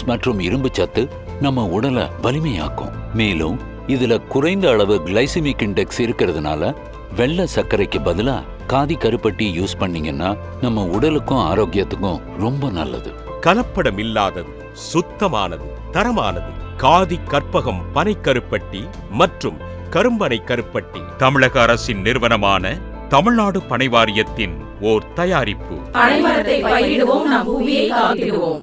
Vitamins மற்றும் இரும்பு சத்து நம்ம உடலை வலிமையாக்கும். மேலும் இதுல குறைந்த அளவு கிளைசிமிக் இண்டெக்ஸ் இருக்கிறதுனால வெள்ளை சர்க்கரைக்கு பதிலா காதி கருப்பட்டி யூஸ் பண்ணீங்கன்னா நம்ம உடலுக்கும் ஆரோக்கியத்துக்கும் ரொம்ப நல்லது. கலப்படம் இல்லாதது சுத்தமானது தரமானது. காதி கற்பகம் பனைக்கருப்பட்டி மற்றும் கரும்பனை கருப்பட்டி தமிழக அரசின் நிறுவனமான தமிழ்நாடு பனை வாரியத்தின் ஓர் தயாரிப்பு.